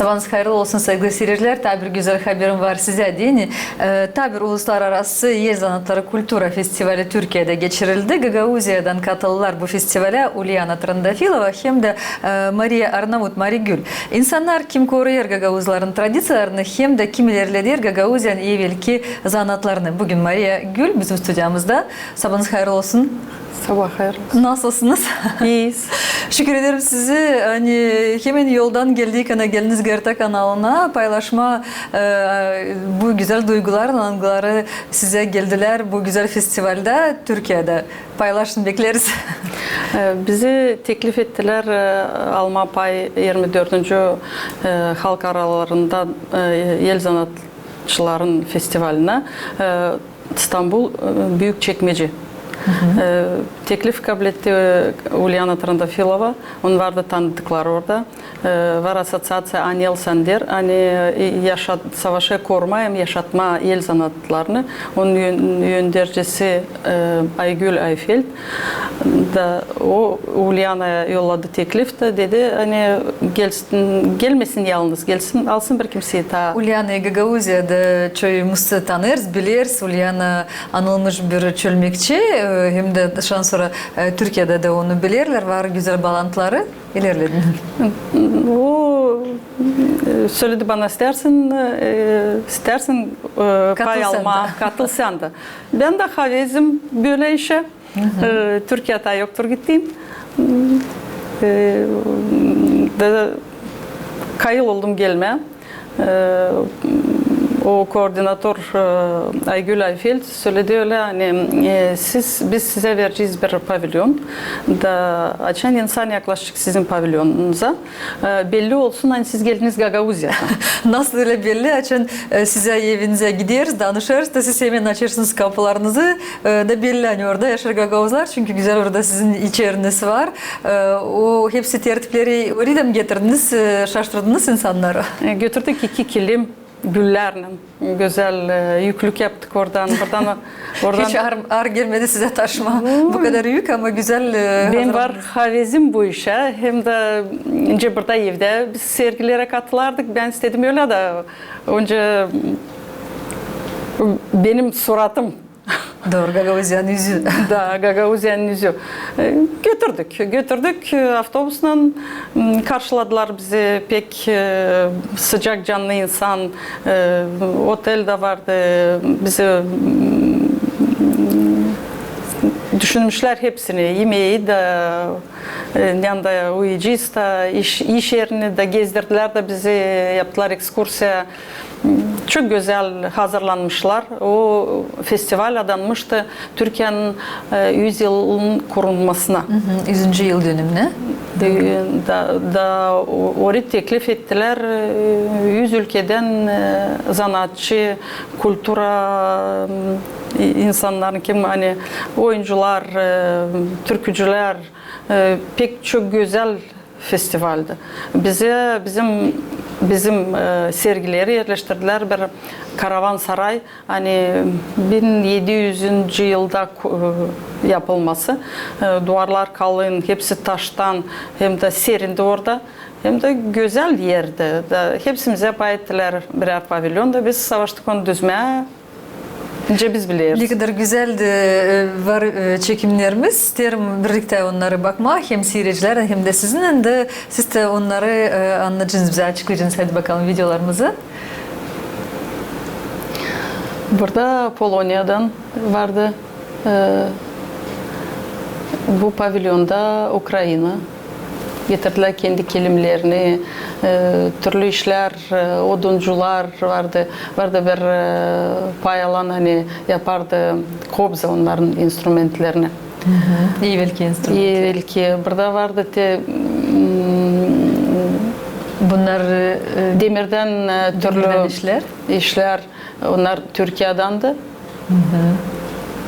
Sabahınız hayırlı olsun sevgili seyirciler. Tabi güzel haberim var size değil mi? Ee, tabi Uluslararası Yer Sanatları Kultura Festivali Türkiye'de geçirildi. Gagauzya'dan katıldılar bu festivale Ulyana Trandafilova hem de e, Maria Arnavut Marigül. İnsanlar kim koruyor Gagauzların tradisiyonlarını hem de kimilerle der Gagauzyan evvelki zanatlarını. Bugün Maria Gül bizim stüdyamızda. Sabahınız hayırlı olsun. Sabah hayır. Nasılsınız? İyiyiz. Şükür ederim sizi hani hemen yoldan geldik ana geliniz Gerta kanalına paylaşma e, bu güzel duygular, anıları size geldiler bu güzel festivalde Türkiye'de. Paylaşın bekleriz. Ee, Bizi teklif ettiler e, Alma Pay 24. e, halk aralarında e, Yel Sanatçıların Festivali'ne e, İstanbul e, Büyükçekmece. E, Teklif kabul etti Ulyana Trandafilova. Onlar da tanıdıklar orada. Var asosiyatsiya Anel Sander. Hani yaşat, savaşı koruma hem yaşatma el sanatlarını. Onun yön- yöndericisi e, Aygül Ayfeld da o Ulyana'ya yolladı teklif de dedi hani gelsin, gelmesin yalnız gelsin alsın bir kimseyi ta Ulyana Gagauzya'da çoğumuzu tanırız, biliriz. Ulyana anılmış bir çölmekçi hem de şu an sonra e, Türkiye'de de onu bilirler. Var güzel bağlantıları. İlerledin. o e, söyledi bana istersin e, istersin e, pay alma de. katıl sen de. Ben de havezim böyle işe. Türkiye'de yoktur gittiğim. De, kayıl oldum gelme. O koordinatör e, Aygül Ayfeld söyledi öyle hani e, siz biz size vereceğiz bir pavilyon da açan insan yaklaşık sizin pavilyonunuza E, belli olsun hani siz geldiniz Gagauzya. Nasıl öyle belli açın e, size evinize gideriz, danışırız da siz hemen açarsınız kapılarınızı e, da belli hani orada yaşar gagavuzlar çünkü güzel orada sizin içeriniz var. E, O hepsi tertipleri oraya mı getirdiniz, e, şaştırdınız insanları? E, Götürdük iki kilim güllerle güzel e, yüklük yaptık oradan buradan oradan Hiç ağır, ağır gelmedi size taşıma. Bu kadar büyük ama güzel e, Ben var havezim bu işe. Hem de önce burada evde biz sergilere katılardık. Ben istedim öyle de önce benim suratım Doğru Gagavuzyan yüzü. da Gagauzyan'ın yüzü. E, Götürdük. Götürdük e, avtobusla. Karşıladılar bizi pek e, sıcak canlı insan. Otel de vardı. Bizi düşünmüşler hepsini. Yemeği de yanında uyuyacağız da iş, iş yerini de gezdirdiler de bizi yaptılar ekskursiya. Çok güzel hazırlanmışlar. O festival adanmıştı Türkiye'nin e, 100 yılın kurulmasına. Hı hı, 100. yıl dönümüne. E, Da, da o- oraya teklif ettiler. E, 100 ülkeden e, sanatçı, kultura e, insanların kim hani oyuncular, e, türkücüler e, pek çok güzel festivaldi. Bize bizim bizim e, sergileri yerleştirdiler bir karavan saray hani 1700. yılda e, yapılması E, duvarlar kalın hepsi taştan hem de serindi orada hem de güzel yerde da hepsimize pay ettiler birer pavilyonda biz savaştık onu düzmeye Önce biz biliyoruz. Ne kadar güzeldi e, var e, çekimlerimiz. İsterim birlikte onlara bakma. Hem seyirciler hem de sizin de siz de onları e, anlayacaksınız, bize açıklayacaksınız. Hadi bakalım videolarımızı. Burada Polonya'dan vardı. Ee, bu pavilyonda Ukrayna getirdiler kendi kelimlerini, e, türlü işler, e, oduncular vardı. Vardı bir e, pay alan hani yapardı kobza onların instrumentlerini. İyi belki enstrüman. Evvelki burada vardı te, mm, Bunlar e, demirden e, türlü Demirden işler. işler. Onlar Türkiye'dandı.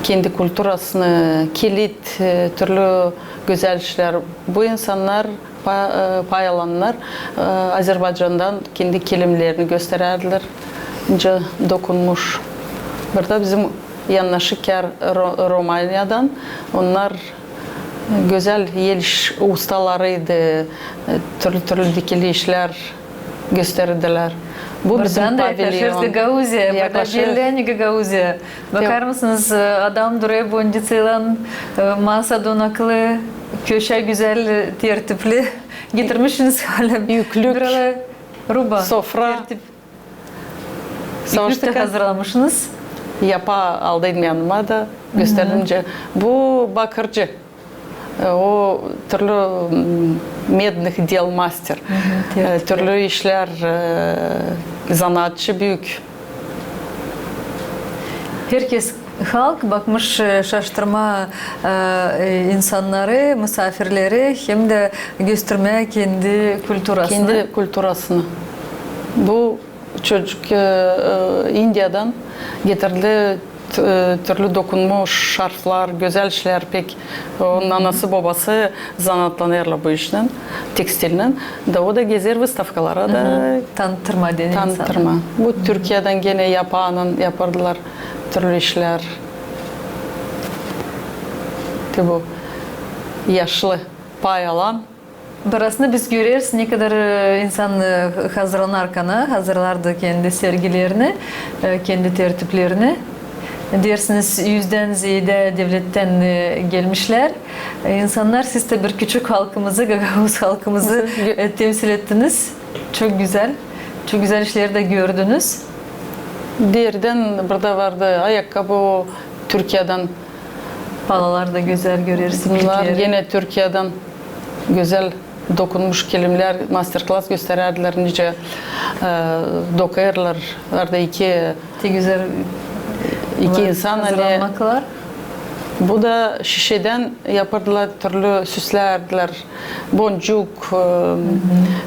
Kendi kulturasını, kilit, e, türlü güzel işler. Bu insanlar pay alanlar e, Azerbaycan'dan kendi kelimlerini gösterirdiler. Önce dokunmuş. Burada bizim Ro- Romanya'dan. Onlar güzel el iş ustalarıydı. E, Türlü türlü dikili işler gösterdiler. Buradan da pavilyon. Gagauzya. Berlin Gagauzya. Bakar mısınız e, adam duruyor boncukla e, masa donaklı, köşe güzel, e, tertipli. Getirmişsiniz hala. Yüklük. Buralar ruba. Sofra. Tertip. De hazırlamışsınız. yapa aldıydım yanıma da gösterince. Bu bakırcı. Mednih diyal master. E, tertipli. Türlü işler e, zanaatçı büyük. Herkes halk bakmış şaştırma e, insanları, misafirleri hem de göstermeye kendi kültürasını. Kendi kültürasını. Bu çocuk e, India'dan getirdi türlü dokunmuş şarflar, güzel şeyler pek. Onun anası babası zanatlanırlar bu işten, tekstilden. Da o da gezer выставkalara da tanıtırma dedi insan. tanıtırma. Bu Türkiye'den gene yapanın yapardılar türlü işler. De bu yaşlı pay alan Burasını biz görüyoruz ne kadar e, insan e, hazırlanarken hazırlardı kendi sergilerini, e, kendi tertiplerini. Dersiniz yüzden ziyade devletten e, gelmişler. E, İnsanlar siz de bir küçük halkımızı, Gagavuz halkımızı e, temsil ettiniz. Çok güzel. Çok güzel işleri de gördünüz. Diğerden burada vardı ayakkabı Türkiye'den. Balalar da güzel görüyoruz. Bunlar yine Türkiye'den güzel dokunmuş kelimler masterclass göstererdiler nice e, dokuyarlar. Orada iki De güzel iki insan hani hazırlanmaklar. bu da şişeden yapardılar türlü süslerdiler. Boncuk,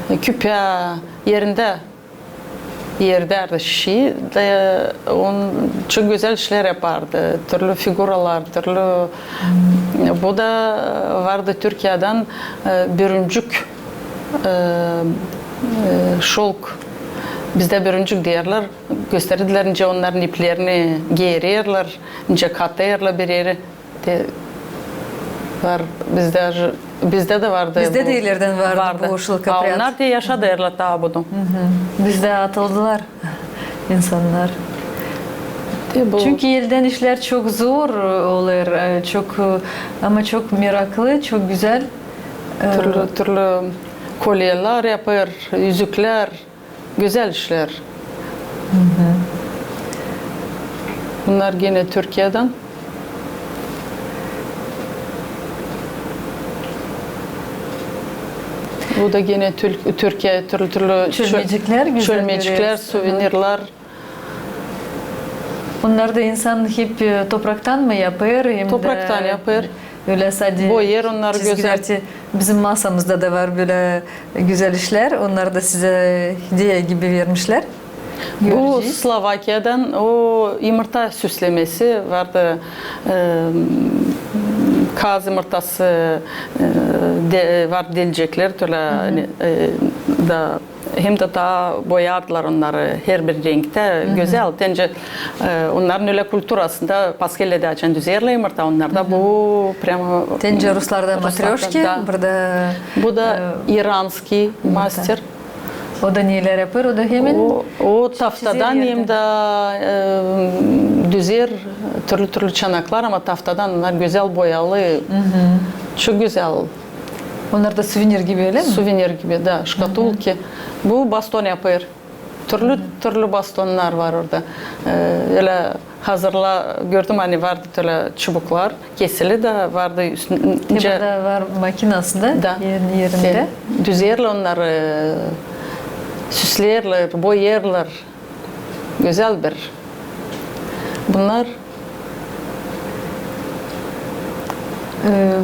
e, küpe yerinde yerderdi şişeyi de on çok güzel işler yapardı. Türlü figuralar, türlü bu da vardı Türkiye'den e, bürüncük e, e, şolk Bizde bürüncük derler. Gösterdiler ince onların iplerini giyerirler, ince katlayırlar bir yeri. De, var bizde bizde de vardı. Bizde bu. de ileriden vardı bu şılk Ha, apriyat. Onlar da yaşadılar daha bunu. Bizde atıldılar insanlar. Bu. Çünkü elden işler çok zor olur, e, çok ama çok meraklı, çok güzel. E, türlü türlü kolyeler yapar, yüzükler, güzel işler. Bunlar yine Türkiye'den. Bu da yine Türkiye türlü türlü çö- Çölmecikler güzel çölmecikler, suvenirler. Onlar da insan hep e, topraktan mı yapıyor? Hem de Topraktan yapıyor. Öyle sadece Boyar onlar çizgiler. güzel. Bizim masamızda da var böyle güzel işler. Onlar da size hediye gibi vermişler. Bu. Slovakya'dan o yumurta süslemesi vardı. Ee, kaz yumurtası e, de, var delecekler. Böyle hani, e, da hem de daha boyardılar onları her bir renkte. Güzel. Bence e, onların öyle kültürasında Paskelya'da açan düzerle yumurta. Onlarda bu prямо Tence Ruslarda Ruslarda, matryoshki, da. burada Bu da e, İranski master. da da o taftadan yerden. hem de e, düzer türlü türlü çanaklar ama taftadan onlar güzel boyalı. Çok güzel. onlar da suvenir gibi öyle mi? Suvenir gibi de şkatulki. Bu baston yapıyor. Türlü türlü bastonlar var orada. Öyle hazırla gördüm hani vardı öyle çubuklar. Kesili de vardı Hem üstünce. Burada var makinası da Da. yerin- yerinde. Düzerler onları, süslerler, boyarlar. Güzel bir. Bunlar Ee,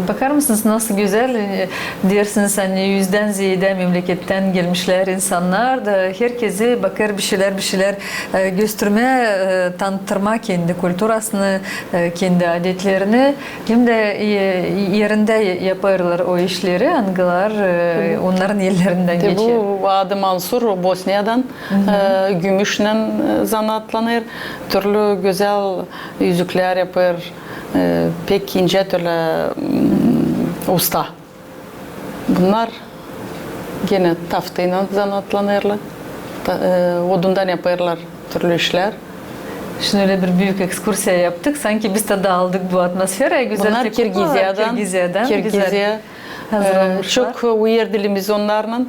Bakar mısınız nasıl güzel Ee, dersiniz hani yüzden ziyade memleketten gelmişler insanlar da herkesi bakar bir şeyler bir şeyler e, gösterme, e, tanıtırma kendi kültürasını, e, kendi adetlerini hem de e, yerinde yaparlar o işleri, angılar e, onların yerlerinden de geçiyor. bu Adı Mansur Bosniya'dan e, gümüşle e, zanatlanır. Türlü güzel yüzükler yapar. E, pek ince türlü mm, usta. Bunlar gene taftayla zanatlanırlar. Ta- e, odundan yaparlar türlü işler. Şimdi öyle bir büyük ekskursiya yaptık. Sanki biz de dağıldık bu atmosfere. Güzel Bunlar. Kirgizya'dan. Kirgizya'dan. Kirgizya. Ee, hazırlamışlar. çok uyar dilimiz onlarla.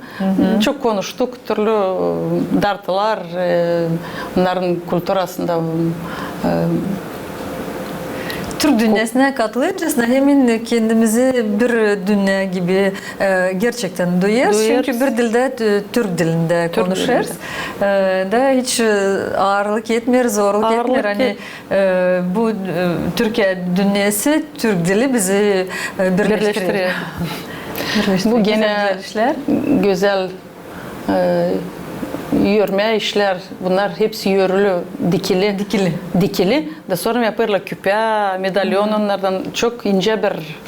Çok konuştuk. Türlü e, dartılar, e, onların kültürasında e, Türk dünyasına katılırcasına hemen kendimizi bir dünya gibi e, gerçekten duyarız. Duyarız. Çünkü bir dilde t- Türk dilinde Türk konuşuruz. E, da hiç e, ağırlık etmiyor, zorluk Ağırlık etmiyor. Hani e, bu e, Türkiye dünyası, Türk dili bizi e, birleştiriyor. birleştiriyor. Bu gene güzel güzel e, yürüme işler. Bunlar hepsi yörülü, dikili. Dikili. Dikili. Da sonra yaparlar küpe, medalyon onlardan çok ince bir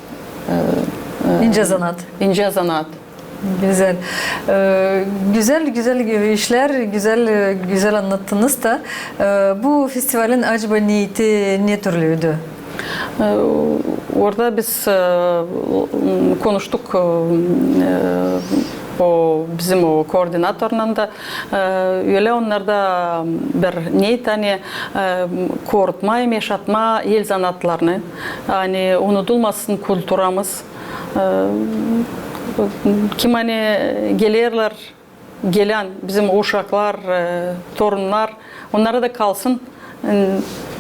İnce zanat. ince zanaat. Güzel. Ee, güzel güzel işler, güzel güzel anlattınız da Ee, bu festivalin acaba niyeti ne türlüydü? Ee, Orada biz e, konuştuk e, o bizim o koordinatorla da e, öyle onlarda bir niyet hani e, korkutma, yaşatma el sanatlarını hani unutulmasın kültürümüz. E, Kim hani gelirler gelen bizim uşaklar, e, torunlar onlara da kalsın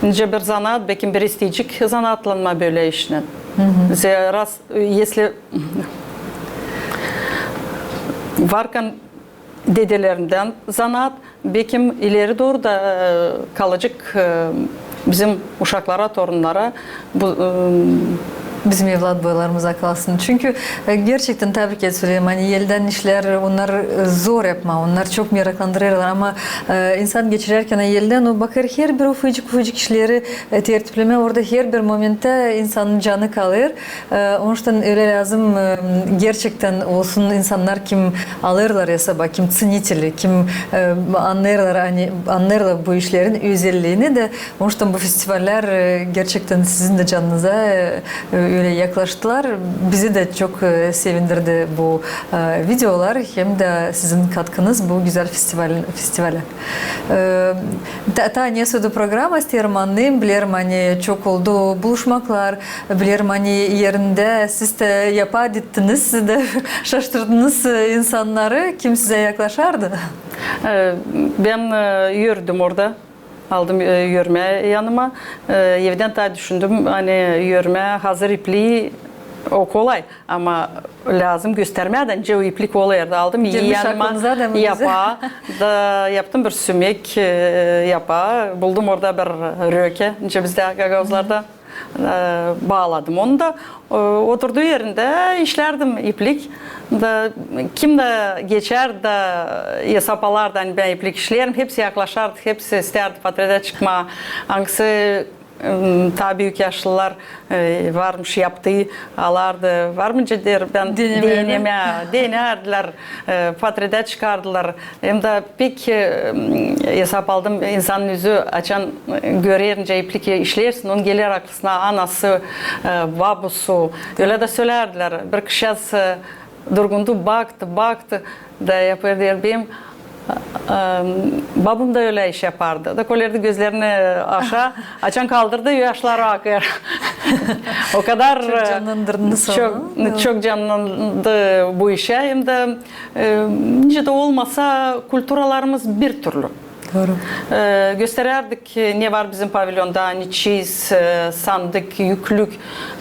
Nice bir zanaat, belki bir isteyecek zanaatlanma böyle işine. Раз, если varken dedelerinden zanaat, belki ileri doğru da e, kalacak e, bizim uşaklara, torunlara bu e, bizim evlat boylarımıza kalsın. Çünkü e, gerçekten tebrik ediyorum. Hani elden işler onlar e, zor yapma. Onlar çok meraklandırırlar ama e, insan geçirerken elden o bakar her bir ufacık ufacık işleri tertipleme orada her bir momente insanın canı kalır. Onun için öyle lazım gerçekten olsun insanlar kim alırlar hesaba, kim ciniteli, kim anlarlar, hani, anlarlar bu işlerin özelliğini de. Onun için bu festivaller gerçekten sizin de canınıza öyle yaklaştılar. Bizi de çok e, sevindirdi bu e, videolar hem de sizin katkınız bu güzel festival festivale. E, ta, ta Nesudu programa isterim anlayayım. Bilirim hani çok oldu buluşmaklar. Bilirim hani yerinde siz de yapadettiniz. Siz de şaşırdınız insanları. Kim size yaklaşardı? ben yürüdüm orada. Aldım e, yürüme yanıma. E, Evden daha düşündüm hani yürüme hazır ipliği o kolay ama lazım göstermeden önce o iplik olaydı aldım. İyi Gelmiş yanıma yapa da yaptım bir sümek e, yapa buldum orada bir röke. Önce bizde gagavuzlarda bağladım. Onu da e, oturduğu yerinde işlerdim iplik. Da kim de geçer de yasapalardan hani ben iplik işlerim hepsi yaklaşardı hepsi isterdi. Patrede çıkma hangisi ta büyük yaşlılar e, varmış yaptığı alardı. Var mı der ben deneme, denerdiler, e, patrede çıkardılar. Hem de pek e, hesap aldım insanın yüzü açan görerince iplik işlersin, onun gelir aklısına anası, babusu, öyle de söylerdiler. Bir kişi durgundu, baktı, baktı da yapıyor der benim Babam da öyle iş yapardı. Da kolerdi gözlerini aşağı, açan kaldırdı, yaşları akıyor. o kadar Çok canlandırdınız çok, onu. çok canlandı bu işe. Hem de e, nice de olmasa külturalarımız bir türlü. Doğru. Ee, göstererdik ne var bizim pavilyonda, hani çiz, e, sandık, yüklük.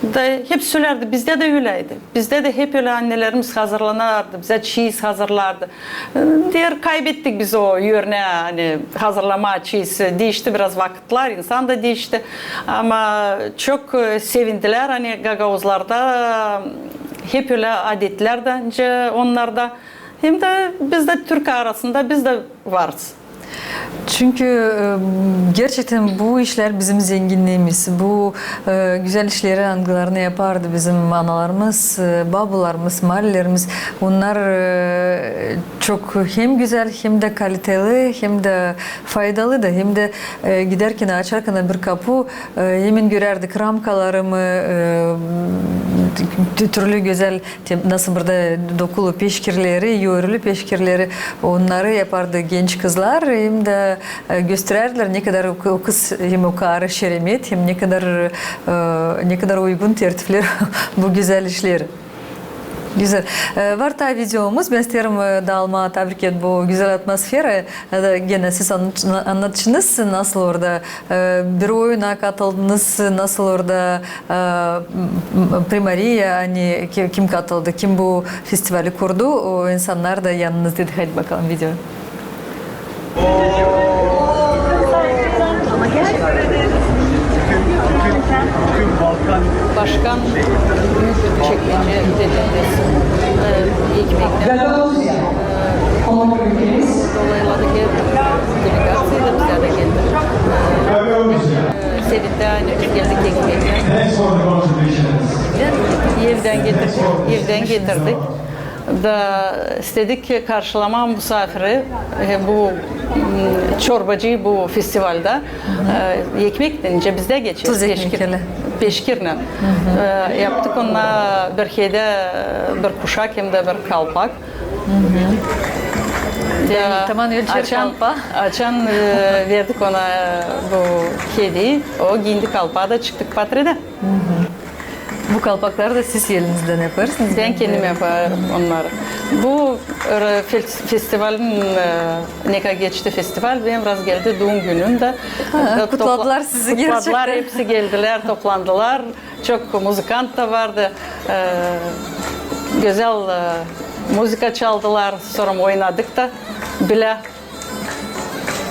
De hep söylerdi, bizde de öyleydi. Bizde de hep öyle annelerimiz hazırlanırdı, bize çiz hazırlardı. Ee, Diğer kaybettik biz o yörne hani hazırlama çiz. Değişti biraz vakitler, insan da değişti. Ama çok e, sevindiler hani Gagavuzlarda hep öyle adetler de onlarda. Hem de biz de Türk arasında biz de varız. Çünkü e, gerçekten bu işler bizim zenginliğimiz. Bu e, güzel işleri anılarını yapardı bizim analarımız, e, babalarımız, mahallelerimiz. Onlar çok hem güzel hem de kaliteli hem de faydalı da hem de giderken açarken bir kapı hemen görerdik ramkalarımı, e, tem- nasıl burada dokulu peşkirleri, yoğurulu peşkirleri onları yapardı genç kızlar hem de e, göstererdiler ne kadar o kız hem o karı şeremet hem ne kadar e, ne kadar uygun tertipler bu güzel işleri. Güzel. Ee, Var da videomuz. Ben isterim e, Dalma tebrik et bu güzel atmosfera. E, da Gene siz anlat- anlatışınız nasıl orada e, bir oyuna katıldınız, nasıl orada e, Primariya hani ki- kim katıldı, kim bu festivali kurdu o insanlar da yanınızdaydı. Hadi bakalım video. Tüm Balkan Başkan büyük bir çekmece e, ekmekten Gagauzya. Onur ülkemiz dolayları geldi. Delegasıyla bize de geldi. E, Sevin'de aynı biz geldik contributions. Evden getirdik. Evden getirdik. Da istedik ki karşılama misafiri e, bu m, çorbacı bu festivalde e, ekmek denince bizde geçiyor. Tuz ekmekle. Peşkirle. E, yaptık onunla bir şeyde bir kuşak hem de bir kalpak. Yani tamam, ölçer açan, açan e, verdik ona bu kedi. O giyindi kalpağı da çıktık patrede. Bu kalpakları da siz elinizden yaparsınız. Ben kendim yaparım onları. Bu e, fe- festivalin e, ne geçti festival benim biraz geldi doğum günümde. Ha, kutladılar sizi Kutladılar gerçekten. hepsi geldiler toplandılar. Çok muzikant da vardı. E, güzel e, müzika çaldılar sonra oynadık da bile.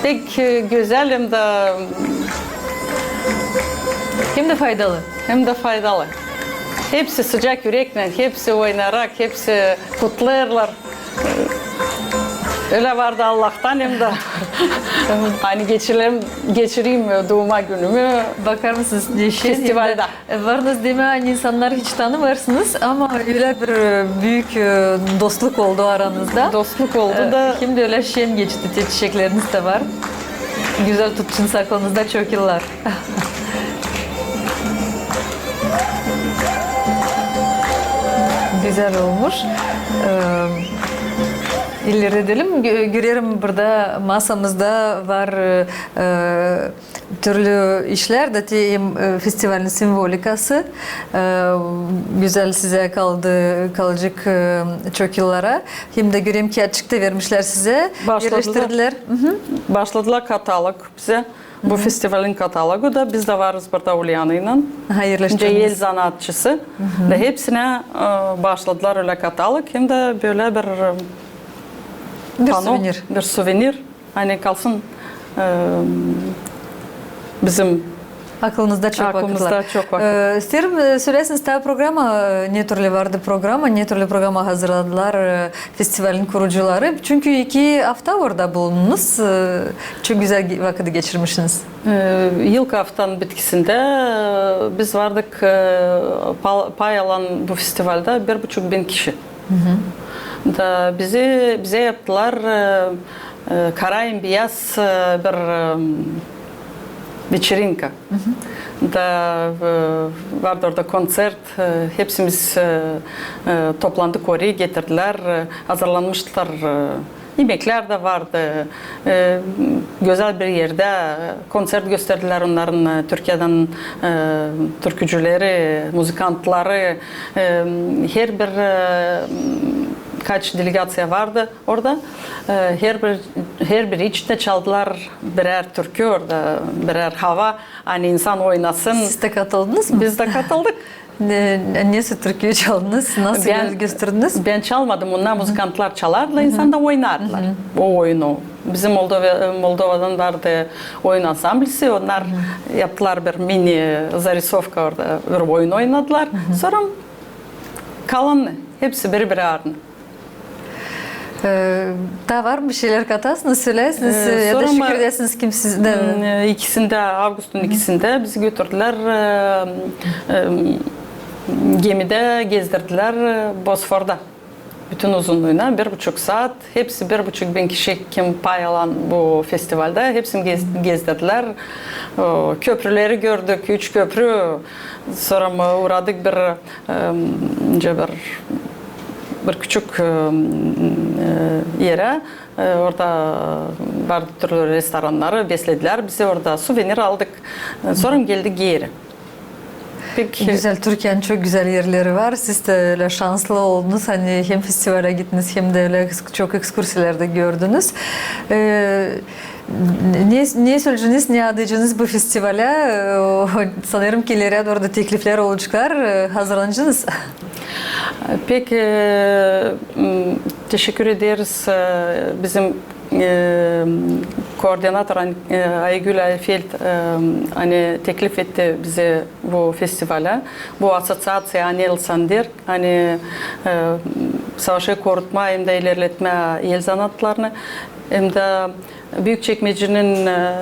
Pek e, güzel hem de Hem de faydalı. hem de faydalı. Hepsi sıcak yürekle, hepsi oynayarak, hepsi kutlarlar. Öyle vardı Allah'tan hem de hani geçireyim, geçireyim doğuma günümü. Bakar mısınız? Yeşil Festivalde. E, Varınız deme hani insanları hiç tanımıyorsunuz ama öyle bir e, büyük e, dostluk oldu aranızda. Dostluk oldu E, da Şimdi öyle şen geçti. Çiçekleriniz de var. Güzel tutun saklınızda çok yıllar. Güzel olmuş. Ee, İleri edelim. Gö- Görüyorum burada masamızda var e, e, türlü işler de hem e, festivalin simvolikası e, güzel size kaldı kalacak e, çok yıllara hem de göreyim ki açıkta vermişler size Başladılar. Hı hı. başladılar katalog bize. Bu festivalin katalogu da biz de varız burada Ulyana Ha, yerleştirdiniz. Ceyil sanatçısı. Da hepsine e, başladılar öyle katalog hem de böyle bir Bir pano, suvenir. bir suvenir. Hani kalsın e, bizim Aklınızda çok Aklımızda vakitler. çok vakit. Ee, e, söylersiniz tabi programa ne türlü vardı programa, ne türlü programa hazırladılar e, festivalin kurucuları. Çünkü iki hafta orada bulundunuz. E, Çok güzel vakit geçirmişsiniz. e, yılk haftanın bitkisinde e, biz vardık e, pa- pay alan bu festivalde bir buçuk bin kişi Da bizi bize yaptılar e, e, Karayın Beyaz e, bir e, вечеринка. Da e, vardı orada konser. e, Hepsimiz e, e, toplandık oraya getirdiler. e, Hazırlanmışlar. e, Yemekler de vardı. E, Güzel bir yerde konser gösterdiler onların e, Türkiye'den e, türkücüleri, müzikantları. e, Her bir e, kaç delegasya vardı orada. Ee, Her bir her bir içte çaldılar birer türkü orada, birer hava. Hani insan oynasın. Siz de katıldınız mı? Biz de katıldık. Ne, nasıl türküyü çaldınız? Nasıl Ben- gösterdiniz? Ben çalmadım. Onlar müzikantlar çalardılar, insan da oynardılar o oyunu. Bizim Moldova, Moldova'dan vardı oyun ansamblisi. Onlar yaptılar bir mini zarisovka orada bir oyun oynadılar. Sonra kalan hepsi birbiri ardına. Ee, daha var mı bir şeyler katarsınız, söylersiniz Ee, ya da şükür ama- edersiniz kim sizden. Hmm, e, ikisinde Ağustos'un ikisinde bizi götürdüler e, e, gemide gezdirdiler e, Bosfor'da bütün uzunluğuna bir buçuk saat. Hepsi bir buçuk bin kişi kim pay alan bu festivalde. Hepsini gez- gezdirdiler. O, köprüleri gördük. Üç köprü. Sonra mı uğradık bir, e, bir küçük e, yere e, orada var türlü restoranları beslediler. Bizi orada suvenir aldık. E, Sonra geldik geri. Peki. Güzel, Türkiye'nin çok güzel yerleri var. Siz de öyle şanslı oldunuz. Hani hem festivale gittiniz hem de öyle çok ekskursiyelerde gördünüz. Ee, ne, ne söyleyeceğiniz, ne adayacağınız bu festivale? Sanırım ki ileride orada teklifler olacaklar. Hazırlanacaksınız. Peki e, teşekkür ederiz E, bizim e, koordinatör e, Aygül Ayfeld hani teklif etti bize bu festivale. Bu asosiasya Anelsandir hani e, savaşı korutma hem de ilerletme el sanatlarını hem de Büyükçekmece'nin e,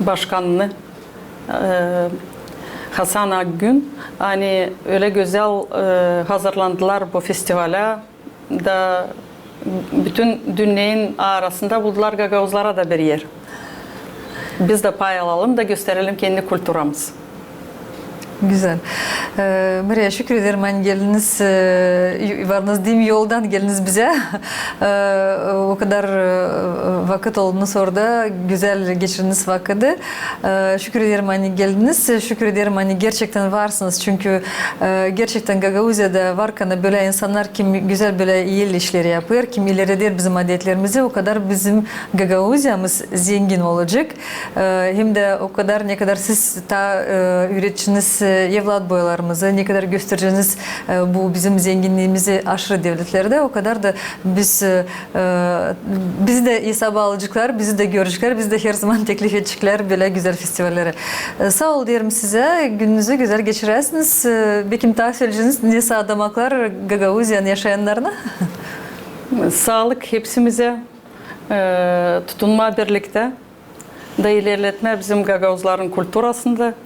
başkanını Hasan Akgün hani öyle güzel e, hazırlandılar bu festivale da bütün dünyanın arasında buldular Gagavuzlara da bir yer. Biz de pay alalım da gösterelim kendi kültürümüzü. Güzel. Ee, Maria şükür ederim hani geldiniz, e, varınız değil mi yoldan geldiniz bize. Ee, o kadar e, vakit oldunuz orada, güzel geçirdiniz vakiti. Ee, şükür ederim hani geldiniz, şükür ederim hani gerçekten varsınız. Çünkü e, gerçekten Gagauzya'da varken böyle insanlar kim güzel böyle iyi işleri yapıyor, kim ileridir bizim adetlerimizi o kadar bizim Gagauzya'mız zengin olacak. Ee, hem de o kadar ne kadar siz ta e, üreticiniz e, evlat boyalarımızı ne kadar göstereceğiniz e, bu bizim zenginliğimizi aşırı devletlerde o kadar da biz e, e, bizi de hesaba alacaklar, bizi de görecekler, bizi de her zaman teklif edecekler böyle güzel festivallere. E, sağ ol diyelim size. Gününüzü güzel geçiresiniz. E, Bekim daha söyleyeceğiniz ne sağlamaklar Gagauzya'nın yaşayanlarına? Sağlık hepsimize e, tutunma birlikte da ilerletme bizim Gagavuzların kültürasında e,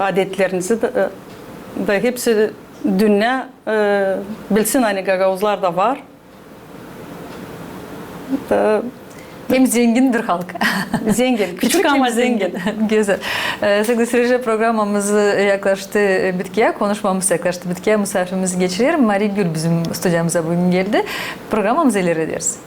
adetlerinizi de, e, da hepsi dünya e, bilsin hani Gagavuzlar da var. Da Hem zengin bir halk. zengin, küçük ama zengin. Güzel. Ee, Sevgili seyirciler programımız yaklaştı bitkiye, konuşmamız yaklaştı bitkiye. Misafirimizi geçirelim. Mari Gül bizim stüdyomuza bugün geldi. Programımızı ileri ederiz.